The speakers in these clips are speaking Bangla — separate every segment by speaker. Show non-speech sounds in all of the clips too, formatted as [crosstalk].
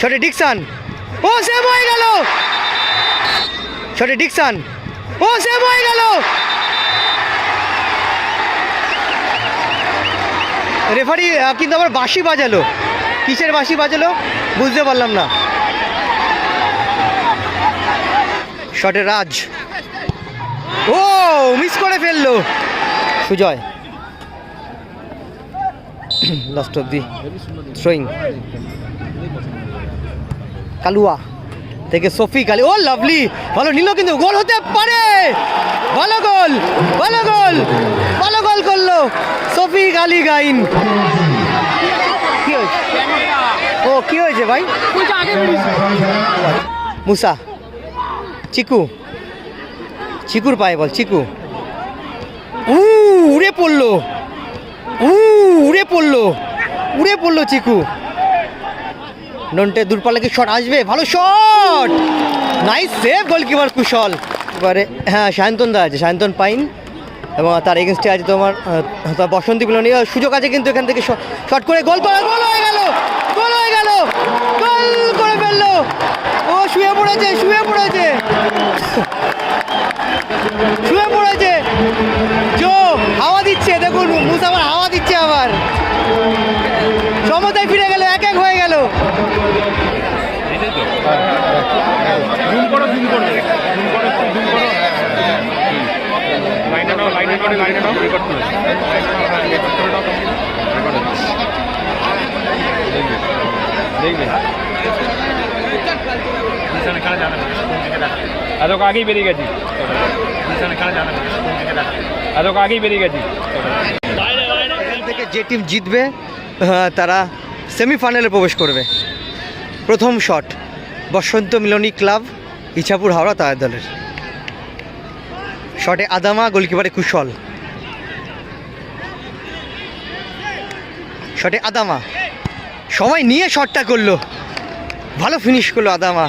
Speaker 1: শটে ডিকসান ও, সেভ হয়ে গেল। শটে ডিকসান ও, সেভ হয়ে গেল। রেফারি কিন্তু আবার বাঁশি বাজালো। কিসের বাঁশি বাজালো? বুঝতে পারলাম না। শটে রাজ। ও, মিস করে ফেলল। Sujoy. [clears throat] Last of the throwing Kalua থেকে সফি কালি ও লাভলি ভালো নিল কিন্তু, গোল হতে পারে। ভালো গোল ভালো গোল ভালো গোল করল সফি কালি গাইন। কি হয়েছে? ও, কি হয়েছে ভাই? মুসা, চিকু, চিকুর পায়ে বল, চিকু। উ উড়ে পড়ল। উ উড়ে পড়ল। উড়ে পড়ল চিকু। নন্টে দূরপাল্লা কি শট আসবে, ভালো shot nice save goalkeeper Kushal. এবারে হ্যাঁ সায়ন্তন দা আছে, সায়ন্তন পাইন। এবং তার এগেনস্টে আছে তোমার বসন্তী মিলনী সুযোগ আছে কিন্তু এখান থেকে শট করে গোল করা গোল হয়ে গেল! গোল হয়ে গেল! গোল করে ফেলল! ও, শুয়ে পড়েছে শুয়ে পড়েছে! [laughs] শুয়ে পড়েছে! জো, হাওয়া দিচ্ছে, দেখুন মুসা আবার হাওয়া দিচ্ছে আবার। সমতায় ফিরে গেল এক এক হয়ে গেল।
Speaker 2: জুম করো জুম করো জুম করো জুম করো লাইনে নাও লাইনে করে লাইনে নাও রেকর্ড এতক আগেই বেরিয়ে এতক আগেই বেরিয়ে
Speaker 1: থেকে যে টিম জিতবে তারা সেমিফাইনালে প্রবেশ করবে। প্রথম শট বসন্ত মিলনী ক্লাব, ইছাপুর হাওড়া তার দলের। শটে আদামা, গোলকিপারে কুশল। শটে আদামা। সময় নিয়ে শটটা করল। ভালো ফিনিশ করল আদামা।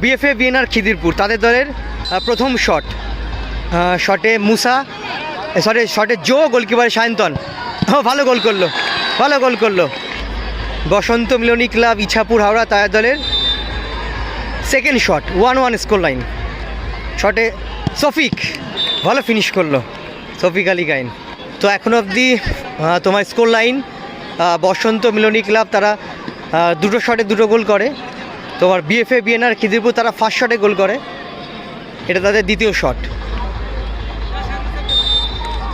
Speaker 1: বিএফএ বিএনআর খিদিরপুর, তাদের দলের প্রথম শট। শটে মুসা সরি শটে জো, গোলকিপার সায়ন্তন। ভালো গোল করল। ভালো গোল করল। বসন্ত মিলনী ক্লাব, ইছাপুর, হাওড়া তায়ার দলের second shot one one score line শটে সফিক ভালো ফিনিশ করল সফিক আলী গাইন। তো এখন অবধি তোমার score line Basanta Milani club তারা দুটো শটে দুটো গোল করে। তোমার বিএফএ বিএনআর খিদিরপুর তারা ফার্স্ট শটে গোল করে। এটা তাদের দ্বিতীয় শট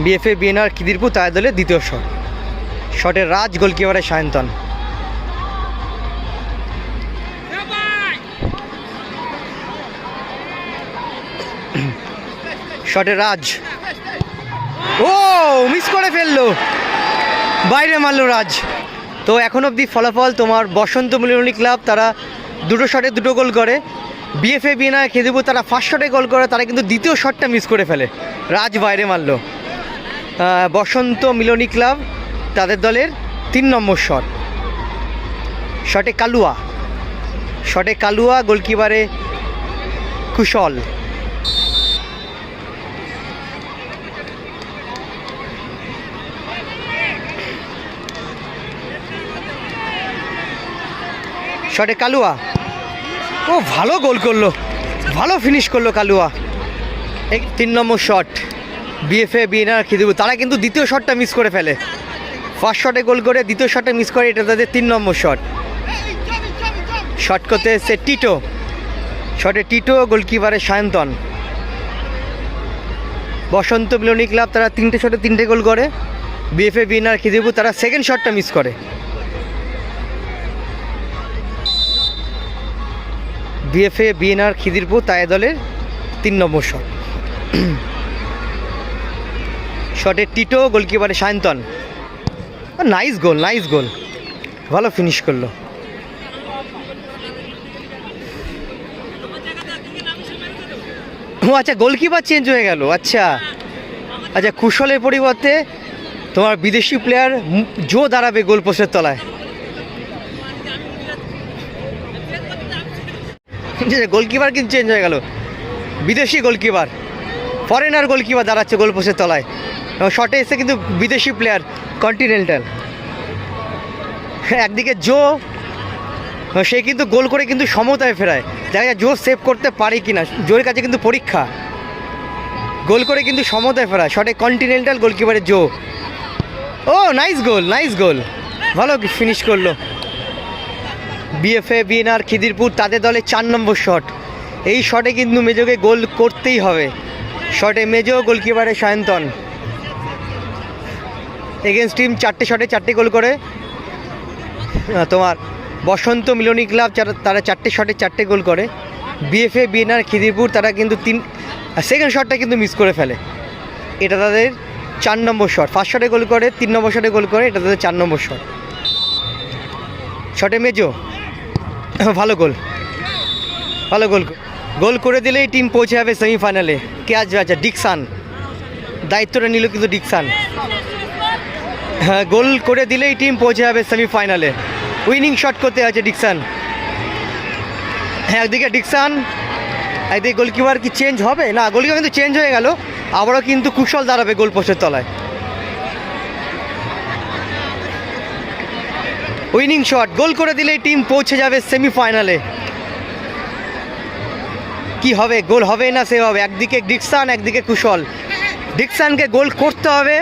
Speaker 1: বিএফএ বিএনআর খিদিরপুর তাদের দলের দ্বিতীয় শট শটের রাজ গোলকিপারের সায়ন্তন। [clears throat] শটে রাজ। ও মিস করে ফেলল। বাইরে মারলো রাজ। তো এখন অবধি ফলাফল তোমার বসন্ত মিলনী ক্লাব তারা দুটো শটে দুটো গোল করে। বিএফএ বিএনআর খেদিপুর তারা ফার্স্ট শটে গোল করে, তারা কিন্তু দ্বিতীয় শটটা মিস করে ফেলে। রাজ বাইরে মারলো। বসন্ত মিলনী ক্লাব তাদের দলের তিন নম্বর শট শটে কালুয়া। শটে কালুয়া গোলকিপারে কুশল। শটে কালুয়া। ও, ভালো গোল করল। ভালো ফিনিশ করল কালুয়া। এই তিন নম্বর শট বিএফএ বিএনআর খিদিবু। তারা কিন্তু দ্বিতীয় শটটা মিস করে ফেলে। ফার্স্ট শটে গোল করে দ্বিতীয় শটে মিস করে, এটা তাদের তিন নম্বর শট শট করতে এসছে টিটো। শটে টিটো গোলকিপারে সায়ন্তন। বসন্ত মিলনী ক্লাব তারা তিনটে শটে তিনটে গোল করে। বিএফএ বিএনআর খিদিবু, তারা সেকেন্ড শটটা মিস করে। বিএফএ, বিএনআর, খিদিরপুর, তাই দলের তিন নম্বর শট। শটে Tito, গোলকিপারে Sayantan. Nice goal nice goal. ভালো ফিনিশ করল। ও আচ্ছা গোলকিপার চেঞ্জ হয়ে গেল আচ্ছা। আচ্ছা কুশলের পরিবর্তে তোমার বিদেশি প্লেয়ার জো দাঁড়াবে গোল পোস্টের তলায়। গোলকিপার কিন্তু চেঞ্জ হয়ে গেল। বিদেশি গোলকিপার ফরেনার গোলকিপার দাঁড়াচ্ছে গোলপোস্টের তলায়। এবং শটে এসে কিন্তু বিদেশি প্লেয়ার কন্টিনেন্টাল একদিকে জো সে কিন্তু গোল করে কিন্তু সমতায় ফেরায়। দেখা যায় জো সেভ করতে পারে কি না জোর কাছে কিন্তু পরীক্ষা। গোল করে কিন্তু সমতায় ফেরায়। শটে কন্টিনেন্টাল গোলকিপারের জো ও নাইস গোল নাইস গোল ভালো ফিনিশ করল। বিএফএ বিএনআর খিদিরপুর, তাদের দলে চার নম্বর শট এই শটে কিন্তু মেজোকে গোল করতেই হবে। শটে মেজো গোলকিপারে সায়ন্তন। এগেনস্ট টিম চারটে শটে চারটে গোল করে। তোমার বসন্ত মিলনী ক্লাব তারা চারটে শটে চারটে গোল করে। বিএফএ বিএনআর খিদিরপুর, তারা কিন্তু তিন সেকেন্ড শটটা কিন্তু মিস করে ফেলে। এটা তাদের চার নম্বর শট ফার্স্ট শটে গোল করে, তিন নম্বর শটে গোল করে, এটা তাদের চার নম্বর শট শটে মেজো। [laughs] ভালো গোল। ভালো গোল। গোল করে দিলেই টিম পৌঁছে যাবে সেমিফাইনালে কে আসবে? আচ্ছা ডিকসান। দায়িত্বটা নিল কিন্তু ডিকসান। হ্যাঁ গোল করে দিলেই টিম পৌঁছে যাবে সেমিফাইনালে উইনিং শট করতে আছে ডিকসান। হ্যাঁ একদিকে ডিকসান। একদিকে গোলকিপার কি চেঞ্জ হবে? না গোলকিপার কিন্তু চেঞ্জ হয়ে গেল। আবারও কিন্তু কুশল দাঁড়াবে গোল পোস্টের তলায়। উইনিং শট, গোল করে দিলেই টিম পৌঁছে যাবে সেমিফাইনালে। কি হবে, গোল হবে না সে হবে একদিকে ডিকসান, একদিকে কুশল। ডিকসানকে গোল করতে হবে।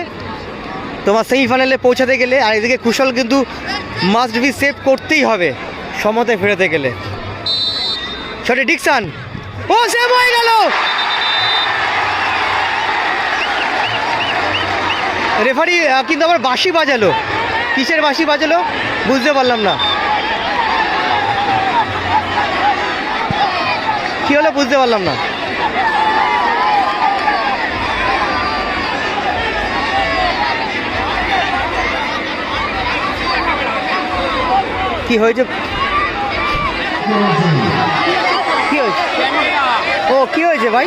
Speaker 1: তোমার সেমিফাইনালে পৌঁছাতে গেলে, আর এদিকে কুশল কিন্তু মাস্ট বি সেভ করতেই হবে, সমতে ফেরাতে গেলে। শটে ডিকসান। ও সেভ হয়ে গেল! রেফারি কিন্তু আবার বাঁশি বাজালো। কিসের বাঁশি বাজালো? বুঝতে পারলাম না। কি হলো বুঝতে পারলাম না। কি হয়েছে? কি হয়েছে? ও, কি হয়েছে ভাই?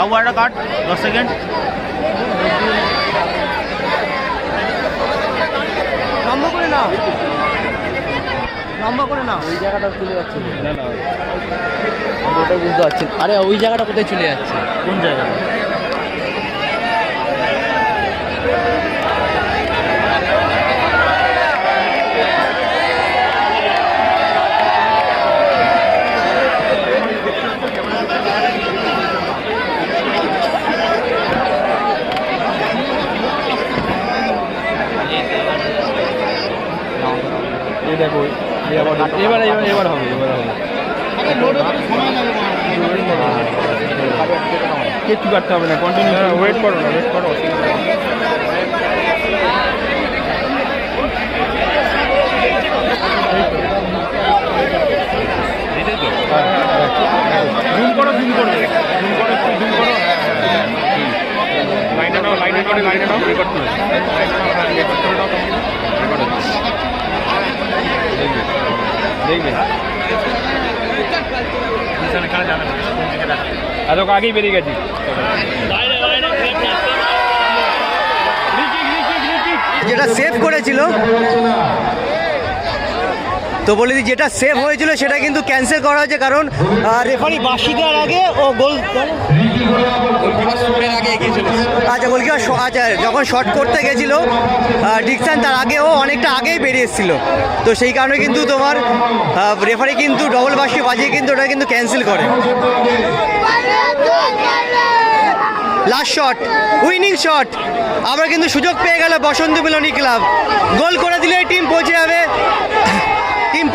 Speaker 2: বাবু একটা কাট দশ সেকেন্ড
Speaker 1: লম্বা করে না লম্বা করে না
Speaker 3: ওই জায়গাটা চলে যাচ্ছে। না ওটা বুঝতে পারছি আরে ওই জায়গাটা কোথায় চলে যাচ্ছে?
Speaker 2: কোন জায়গাটা? দেখো এবার এবার এবার হবে এবার হবে। কিচ্ছু কাটতে হবে না? কন্টিনিউ ওয়েট করো। না ওয়েট করো। জুম করো জুম করো। জুম করো একটু জুম করো লাইনে নাও লাইনে নাও লাইনে নাও। রেকর্ড করো রেকর্ড করে দাও। রেকর্ড দেখবে। দেখবে এত আগেই বেরিয়ে গেছি।
Speaker 1: যেটা সেভ করেছিল তো বলে দিই, যেটা সেভ হয়েছিল সেটা কিন্তু ক্যান্সেল করা হয়েছে, কারণ রেফারি বাসি দেওয়ার আগে ও গোল আচ্ছা গোলকিপার আচ্ছা যখন শট করতে গেছিল ডিকসান তার আগে ও অনেকটা আগেই বেরিয়ে এসেছিল। তো সেই কারণে কিন্তু তোমার রেফারি কিন্তু ডবল বাসি বাজিয়ে কিন্তু ওটা কিন্তু ক্যান্সেল করে। লাস্ট শট উইনিং শট আমরা কিন্তু সুযোগ পেয়ে গেল বসন্ত মিলনী ক্লাব গোল করে দিলে টিম পৌঁছে যাবে।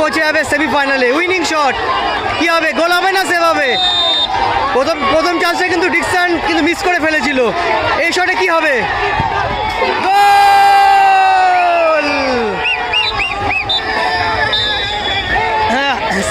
Speaker 1: পৌঁছে যাবে সেমিফাইনালে উইনিং শট কি হবে? গোল হবে না সেভাবে? প্রথম প্রথম চান্সে কিন্তু ডিকসান কিন্তু মিস করে ফেলেছিল। এই শটে কি হবে? হ্যাঁ প্রবেশ